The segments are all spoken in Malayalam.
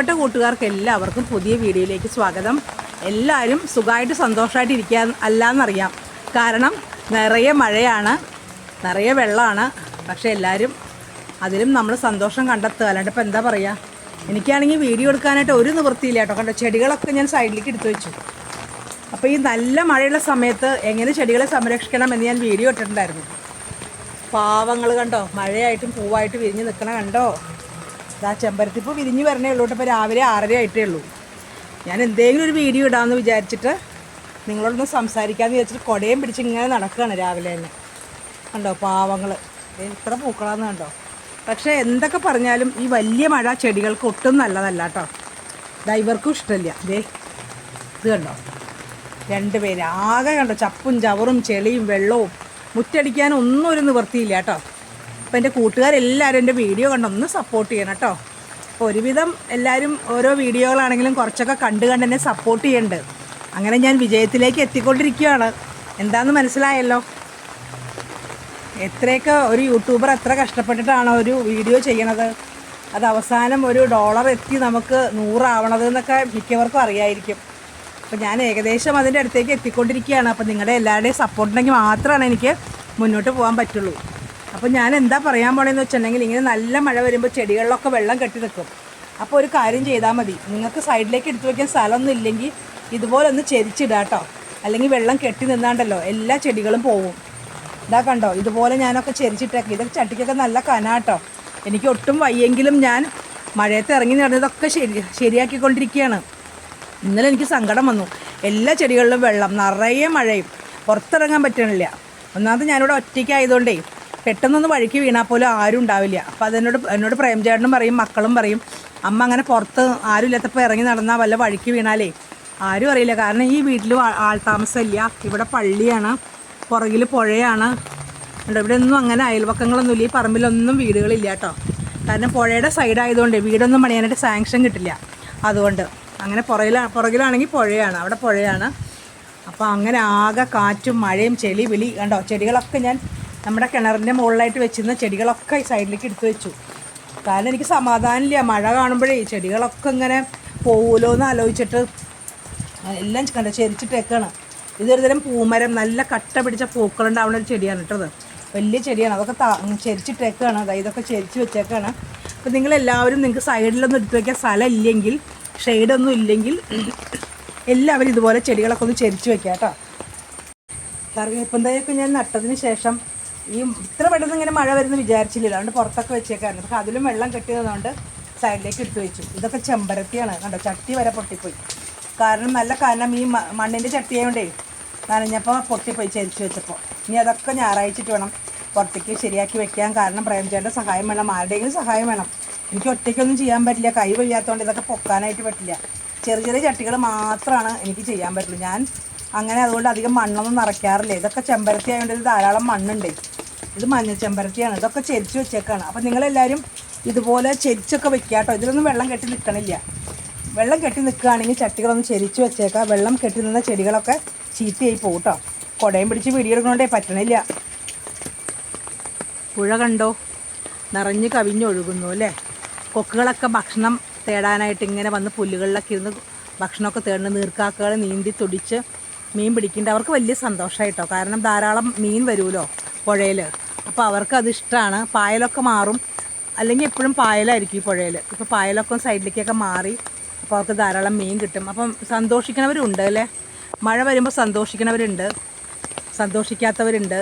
കൂട്ടുകാർക്ക് എല്ലാവർക്കും പുതിയ വീഡിയോയിലേക്ക് സ്വാഗതം. എല്ലാവരും സുഖമായിട്ട് സന്തോഷമായിട്ട് ഇരിക്കാൻ അല്ലയെന്നറിയാം കാരണം നിറയെ മഴയാണ് നിറയെ വെള്ളമാണ്. പക്ഷേ എല്ലാവരും അതിലും നമ്മൾ സന്തോഷം കണ്ടെത്തുക. അല്ലാണ്ട് ഇപ്പം എന്താ പറയുക എനിക്കാണെങ്കിൽ വീഡിയോ എടുക്കാനായിട്ട് ഒരു നിവൃത്തിയില്ല കേട്ടോ. കണ്ടോ? ചെടികളൊക്കെ ഞാൻ സൈഡിലേക്ക് എടുത്തു വെച്ചു. അപ്പോൾ ഈ നല്ല മഴയുള്ള സമയത്ത് എങ്ങനെ ചെടികളെ സംരക്ഷിക്കണം എന്ന് ഞാൻ വീഡിയോ ഇട്ടിട്ടുണ്ടായിരുന്നു. പാവങ്ങൾ കണ്ടോ? മഴയായിട്ടും പൂവായിട്ട് വിരിഞ്ഞ് നിൽക്കണം കണ്ടോ? ഇതാ ചെമ്പരത്തിപ്പൂ വിരിഞ്ഞ് വരണേ ഉള്ളൂ ഇപ്പോൾ രാവിലെ ആറര ആയിട്ടേ ഉള്ളൂ. ഞാൻ എന്തെങ്കിലും ഒരു വീഡിയോ ഇടാമെന്ന് വിചാരിച്ചിട്ട് നിങ്ങളോടൊന്ന് സംസാരിക്കാമെന്ന് വിചാരിച്ചിട്ട് കുടയും പിടിച്ച് ഇങ്ങനെ നടക്കുകയാണ് രാവിലെ തന്നെ. കണ്ടോ പാവങ്ങൾ ഇത്ര പൂക്കളാന്ന് കണ്ടോ. പക്ഷേ എന്തൊക്കെ പറഞ്ഞാലും ഈ വലിയ മഴ ചെടികൾക്ക് ഒട്ടും നല്ലതല്ല കേട്ടോ. ഡൈവർക്കും ഇഷ്ടമില്ല. ദേ ഇത് കണ്ടോ. രണ്ട് പേര്. ആകെ കണ്ടോ ചപ്പും ചവറും ചെളിയും വെള്ളവും. മുറ്റടിക്കാനൊന്നും ഒരു നിവൃത്തിയില്ല കേട്ടോ. അപ്പോൾ എന്റെ കൂട്ടുകാരെല്ലാവരും എന്റെ വീഡിയോ കണ്ടൊന്ന് സപ്പോർട്ട് ചെയ്യണം കേട്ടോ അപ്പോൾ ഒരുവിധം എല്ലാവരും ഓരോ വീഡിയോകളാണെങ്കിലും കുറച്ചൊക്കെ കണ്ട് കണ്ട് എന്നെ സപ്പോർട്ട് ചെയ്യുന്നുണ്ട് അങ്ങനെ ഞാൻ വിജയത്തിലേക്ക് എത്തിക്കൊണ്ടിരിക്കുകയാണ്. എന്താണെന്ന് മനസ്സിലായല്ലോ? എത്രയൊക്കെ ഒരു യൂട്യൂബർ എത്ര കഷ്ടപ്പെട്ടിട്ടാണ് ഒരു വീഡിയോ ചെയ്യണത്? അത് അവസാനം ഒരു ഡോളർ എത്തി നമുക്ക് നൂറാവണത് എന്നൊക്കെ മിക്കവർക്കും അറിയായിരിക്കും. അപ്പോൾ ഞാൻ ഏകദേശം അതിന്റെ അടുത്തേക്ക് എത്തിക്കൊണ്ടിരിക്കുകയാണ്. അപ്പോൾ നിങ്ങളുടെ എല്ലാവരുടെയും സപ്പോർട്ടുണ്ടെങ്കിൽ മാത്രമാണ് എനിക്ക് മുന്നോട്ട് പോകാൻ പറ്റുള്ളൂ. അപ്പോൾ ഞാൻ എന്താ പറയാൻ പോണേന്ന് വെച്ചിട്ടുണ്ടെങ്കിൽ ഇങ്ങനെ നല്ല മഴ വരുമ്പോൾ ചെടികളിലൊക്കെ വെള്ളം കെട്ടി നിൽക്കും അപ്പോൾ ഒരു കാര്യം ചെയ്താൽ മതി. നിങ്ങൾക്ക് സൈഡിലേക്ക് എടുത്തു വയ്ക്കാൻ സ്ഥലമൊന്നും ഇല്ലെങ്കിൽ ഇതുപോലെ ഒന്ന് ചെരിച്ചിടുക കേട്ടോ അല്ലെങ്കിൽ വെള്ളം കെട്ടി നിന്നാണ്ടല്ലോ എല്ലാ ചെടികളും പോവും. ഇതാ കണ്ടോ? ഇതുപോലെ ഞാനൊക്കെ ചെരിച്ചിട്ടേക്ക്. ഇതൊക്കെ ചട്ടിക്കൊക്കെ നല്ല കനാട്ടോ എനിക്ക് ഒട്ടും വയ്യെങ്കിലും ഞാൻ മഴയത്ത് ഇറങ്ങി നടന്നതൊക്കെ ശരി ശരിയാക്കിക്കൊണ്ടിരിക്കുകയാണ് ഇന്നലെ എനിക്ക് സങ്കടം വന്നു. എല്ലാ ചെടികളിലും വെള്ളം നിറയെ മഴയും. പുറത്തിറങ്ങാൻ പറ്റണില്ല. ഒന്നാമത് ഞാനിവിടെ ഒറ്റയ്ക്കായതുകൊണ്ടേ പെട്ടെന്നൊന്ന് വഴിക്ക് വീണാൽ പോലും ആരും ഉണ്ടാവില്ല. അപ്പോൾ അതെന്നോട് എന്നോട് പ്രേംചേട്ടനും പറയും മക്കളും പറയും അമ്മ അങ്ങനെ പുറത്ത് ആരും ഇല്ലാത്തപ്പോൾ ഇറങ്ങി നടന്നാൽ വല്ല വഴിക്ക് വീണാലേ? ആരും അറിയില്ല. കാരണം ഈ വീട്ടിൽ ആൾ താമസമില്ല. ഇവിടെ പള്ളിയാണ് പുറകിൽ പുഴയാണ്. ഇവിടെ ഒന്നും അങ്ങനെ അയൽവക്കങ്ങളൊന്നും ഇല്ല. ഈ പറമ്പിലൊന്നും വീടുകളില്ല കേട്ടോ. കാരണം പുഴയുടെ സൈഡായതുകൊണ്ട് വീടൊന്നും പണിയാനായിട്ട് സാങ്ഷൻ കിട്ടില്ല. അതുകൊണ്ട് അങ്ങനെ പുറകിലാണ് പുറകിലാണെങ്കിൽ പുഴയാണ് അവിടെ പുഴയാണ്. അപ്പോൾ അങ്ങനെ ആകെ കാറ്റും മഴയും ചെളി വിളി കണ്ടോ ചെടികളൊക്കെ ഞാൻ നമ്മുടെ കിണറിന്റെ മുകളിലായിട്ട് വെച്ചിരുന്ന ചെടികളൊക്കെ ഈ സൈഡിലേക്ക് എടുത്തു വെച്ചു. കാരണം എനിക്ക് സമാധാനമില്ല. മഴ കാണുമ്പോഴേ ചെടികളൊക്കെ ഇങ്ങനെ പോകുമല്ലോ എന്ന് ആലോചിച്ചിട്ട് എല്ലാം കണ്ട? ചെരിച്ചിട്ടേക്കാണ്. ഇതൊരു തരം പൂമരം നല്ല കട്ട പിടിച്ച പൂക്കളുണ്ടാവുന്ന ഒരു ചെടിയാണ് കേട്ടത്. വലിയ ചെടിയാണ്. അതൊക്കെ താ ചെരിച്ചിട്ടേക്കാണ്. അതായത് ഇതൊക്കെ ചെരിച്ച് വെച്ചേക്കാണ്. അപ്പോൾ നിങ്ങളെല്ലാവരും നിങ്ങൾക്ക് സൈഡിലൊന്നും എടുത്തു വയ്ക്കാൻ സ്ഥലം ഇല്ലെങ്കിൽ ഷെയ്ഡൊന്നും ഇല്ലെങ്കിൽ എല്ലാവരും ഇതുപോലെ ചെടികളൊക്കെ ഒന്ന് ചെരിച്ച് വെക്കാം കേട്ടോ. എന്തായാലും ഞാൻ നട്ടതിന് ശേഷം ഈ ഇത്ര പെട്ടെന്ന് ഇങ്ങനെ മഴ വരുന്ന വിചാരിച്ചില്ല അതുകൊണ്ട് പുറത്തൊക്കെ വെച്ചേക്കായിരുന്നു. പക്ഷെ അതിലും വെള്ളം കെട്ടിയതുകൊണ്ട് സൈഡിലേക്ക് ഇട്ട് വെച്ചു. ഇതൊക്കെ ചെമ്പരത്തിയാണ്. കണ്ടോ? ചട്ടി വരെ പൊട്ടിപ്പോയി. കാരണം നല്ല കാരണം ഈ മണ്ണിന്റെ ചട്ടി ആയതുകൊണ്ടേ നനഞ്ഞപ്പോൾ പൊട്ടിപ്പോയി ചരിച്ചു വെച്ചപ്പോൾ ഇനി അതൊക്കെ ഞായറാഴ്ചയിട്ട് വേണം പുറത്തേക്ക് ശരിയാക്കി വെക്കാൻ. കാരണം പ്രേംചേട്ടന്റെ സഹായം വേണം. ആരുടെയെങ്കിലും സഹായം വേണം. എനിക്ക് ഒറ്റയ്ക്കൊന്നും ചെയ്യാൻ പറ്റില്ല. കൈ വയ്യാത്തതുകൊണ്ട് ഇതൊക്കെ പൊക്കാനായിട്ട് പറ്റില്ല. ചെറിയ ചെറിയ ചട്ടികൾ മാത്രമാണ് എനിക്ക് ചെയ്യാൻ പറ്റുള്ളൂ. ഞാൻ അങ്ങനെ അതുകൊണ്ട് അധികം മണ്ണൊന്നും നിറയ്ക്കാറില്ല. ഇതൊക്കെ ചെമ്പരത്തി ആയതുകൊണ്ട് ധാരാളം മണ്ണുണ്ട്. ഇത് മഞ്ഞ ചെമ്പരത്തിയാണ്. ഇതൊക്കെ ചെരിച്ച് വെച്ചേക്കാണ്. അപ്പം നിങ്ങളെല്ലാവരും ഇതുപോലെ ചെരിച്ചൊക്കെ വെക്കുക കേട്ടോ. ഇതിലൊന്നും വെള്ളം കെട്ടി നിൽക്കണില്ല വെള്ളം കെട്ടി നിൽക്കുകയാണെങ്കിൽ ചട്ടികളൊന്ന് ചെരിച്ച് വെച്ചേക്കാം. വെള്ളം കെട്ടി നിന്ന ചെടികളൊക്കെ ചീത്തയായി പോകും കേട്ടോ. കുടയും പിടിച്ച് വീടിയെടുക്കണോണ്ടേ പറ്റണില്ല. പുഴ കണ്ടോ? നിറഞ്ഞ് കവിഞ്ഞൊഴുകുന്നു അല്ലേ? കൊക്കുകളൊക്കെ ഭക്ഷണം തേടാനായിട്ട് ഇങ്ങനെ വന്ന് പുല്ലുകളിലൊക്കെ ഇരുന്ന് ഭക്ഷണമൊക്കെ തേടുന്ന നീർക്കാക്കകൾ നീന്തി തുടിച്ച് മീൻ പിടിക്കേണ്ട. അവർക്ക് വലിയ സന്തോഷമായിട്ടോ കാരണം ധാരാളം മീൻ വരുമല്ലോ. പുഴയിൽ അപ്പോൾ അവർക്ക് അത് ഇഷ്ടമാണ് പായലൊക്കെ മാറും. അല്ലെങ്കിൽ എപ്പോഴും പായലായിരിക്കും ഈ പുഴയിൽ ഇപ്പോൾ പായലൊക്കെ സൈഡിലേക്കൊക്കെ മാറി അപ്പോൾ അവർക്ക് ധാരാളം മീൻ കിട്ടും. അപ്പം സന്തോഷിക്കണവരുണ്ട് അല്ലേ? മഴ വരുമ്പോൾ സന്തോഷിക്കണവരുണ്ട്. സന്തോഷിക്കാത്തവരുണ്ട്.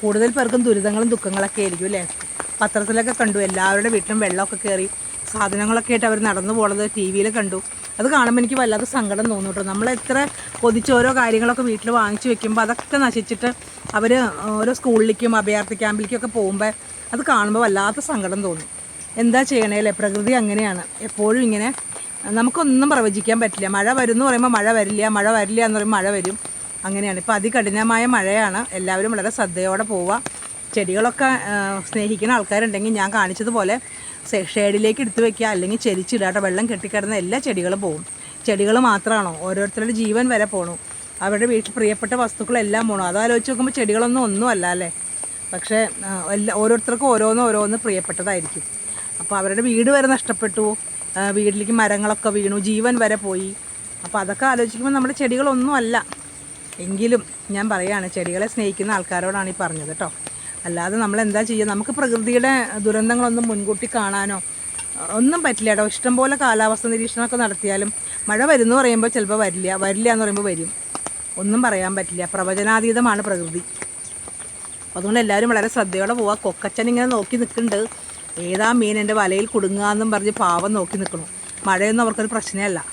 കൂടുതൽ പേർക്കും ദുരിതങ്ങളും ദുഃഖങ്ങളൊക്കെ ആയിരിക്കും അല്ലേ? പത്രത്തിലൊക്കെ കണ്ടു. എല്ലാവരുടെ വീട്ടിലും വെള്ളമൊക്കെ കയറി സാധനങ്ങളൊക്കെ ആയിട്ട് അവർ നടന്നു പോണത് ടി വിയിൽ കണ്ടു. അത് കാണുമ്പോൾ എനിക്ക് വല്ലാതെ സങ്കടം തോന്നും നമ്മൾ എത്ര കൊതിച്ച് ഓരോ കാര്യങ്ങളൊക്കെ വീട്ടിൽ വാങ്ങിച്ചു വെക്കുമ്പോൾ അതൊക്കെ നശിച്ചിട്ട് അവർ ഓരോ സ്കൂളിലേക്കും അഭയാർത്ഥി ക്യാമ്പിലേക്കൊക്കെ പോകുമ്പോൾ അത് കാണുമ്പോൾ വല്ലാത്ത സങ്കടം തോന്നും. എന്താ ചെയ്യണേലേ? പ്രകൃതി അങ്ങനെയാണ്. എപ്പോഴും ഇങ്ങനെ നമുക്കൊന്നും പ്രവചിക്കാൻ പറ്റില്ല. മഴ വരും എന്ന് പറയുമ്പോൾ മഴ വരില്ല മഴ വരില്ല എന്ന് പറയുമ്പോൾ മഴ വരും. അങ്ങനെയാണ്. ഇപ്പോൾ അതികഠിനമായ മഴയാണ്. എല്ലാവരും വളരെ ശ്രദ്ധയോടെ പോവുക. ചെടികളൊക്കെ സ്നേഹിക്കുന്ന ആൾക്കാരുണ്ടെങ്കിൽ ഞാൻ കാണിച്ചതുപോലെ ഷെയ്ഡിലേക്ക് എടുത്തു വെക്കുക അല്ലെങ്കിൽ ചെരിച്ചിടുക വെള്ളം കെട്ടിക്കിടന്ന എല്ലാ ചെടികളും പോകും ചെടികൾ മാത്രമാണോ? ഓരോരുത്തരുടെ ജീവൻ വരെ പോകണു അവരുടെ വീട്ടിൽ പ്രിയപ്പെട്ട വസ്തുക്കളെല്ലാം പോകണം അതാലോചിച്ച് നോക്കുമ്പോൾ ചെടികളൊന്നും ഒന്നും അല്ല? അല്ലേ പക്ഷേ എല്ലാ ഓരോരുത്തർക്കും ഓരോന്ന് ഓരോന്ന് പ്രിയപ്പെട്ടതായിരിക്കും. അപ്പോൾ അവരുടെ വീട് വരെ നഷ്ടപ്പെട്ടു. വീട്ടിലേക്ക് മരങ്ങളൊക്കെ വീണു. ജീവൻ വരെ പോയി. അപ്പോൾ അതൊക്കെ ആലോചിക്കുമ്പോൾ നമ്മുടെ ചെടികളൊന്നും അല്ല എങ്കിലും ഞാൻ പറയുകയാണ് ചെടികളെ സ്നേഹിക്കുന്ന ആൾക്കാരോടാണ് ഈ പറഞ്ഞത് കേട്ടോ. അല്ലാതെ നമ്മൾ എന്താ ചെയ്യുക നമുക്ക് പ്രകൃതിയുടെ ദുരന്തങ്ങളൊന്നും മുൻകൂട്ടി കാണാനോ ഒന്നും പറ്റില്ല കേട്ടോ. ഇഷ്ടംപോലെ കാലാവസ്ഥ നിരീക്ഷണമൊക്കെ നടത്തിയാലും മഴ വരുന്നു പറയുമ്പോൾ ചിലപ്പോൾ വരില്ല. വരില്ല എന്ന് പറയുമ്പോൾ വരും. ഒന്നും പറയാൻ പറ്റില്ല. പ്രവചനാതീതമാണ് പ്രകൃതി. അതുകൊണ്ട് എല്ലാവരും വളരെ ശ്രദ്ധയോടെ പോവുക കൊക്കച്ചൻ ഇങ്ങനെ നോക്കി നിൽക്കുന്നുണ്ട് ഏതാ മീൻ എന്റെ വലയിൽ കുടുങ്ങുക എന്നും പറഞ്ഞ് പാവം നോക്കി നിൽക്കണം മഴയൊന്നും അവർക്കൊരു പ്രശ്നമല്ല.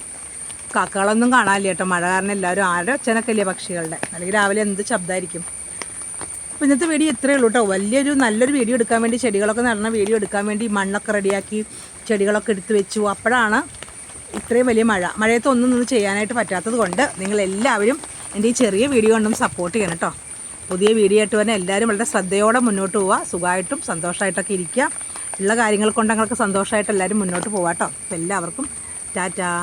കാക്കകളൊന്നും കാണാനില്ല കേട്ടോ. മഴ കാരണം എല്ലാവരും ആരുടെ ഒച്ചനൊക്കെ ഇല്ലേ പക്ഷികളുടെ? അല്ലെങ്കിൽ രാവിലെ എന്ത് ശബ്ദമായിരിക്കും അപ്പോൾ ഇന്നത്തെ വീഡിയോ ഇത്രയേ ഉള്ളൂ കേട്ടോ വലിയൊരു നല്ലൊരു വീഡിയോ എടുക്കാൻ വേണ്ടി ചെടികളൊക്കെ നടന്ന വീഡിയോ എടുക്കാൻ വേണ്ടി മണ്ണൊക്കെ റെഡിയാക്കി ചെടികളൊക്കെ എടുത്ത് വെച്ചു. അപ്പോഴാണ് ഇത്രയും വലിയ മഴ. മഴയത്ത് ഒന്നും നിന്ന് ചെയ്യാനായിട്ട് പറ്റാത്തത് കൊണ്ട് നിങ്ങളെല്ലാവരും എന്റെ ഈ ചെറിയ വീഡിയോ കൊണ്ടും സപ്പോർട്ട് ചെയ്യണം കേട്ടോ പുതിയ വീഡിയോ ആയിട്ട് തന്നെ എല്ലാവരും വളരെ ശ്രദ്ധയോടെ മുന്നോട്ട് പോവുക. സുഖമായിട്ടും സന്തോഷമായിട്ടൊക്കെ ഇരിക്കുക. ഉള്ള കാര്യങ്ങൾ കൊണ്ട് ഞങ്ങൾക്ക് സന്തോഷമായിട്ട് എല്ലാവരും മുന്നോട്ട് പോവാം കേട്ടോ എല്ലാവർക്കും ടാറ്റാ.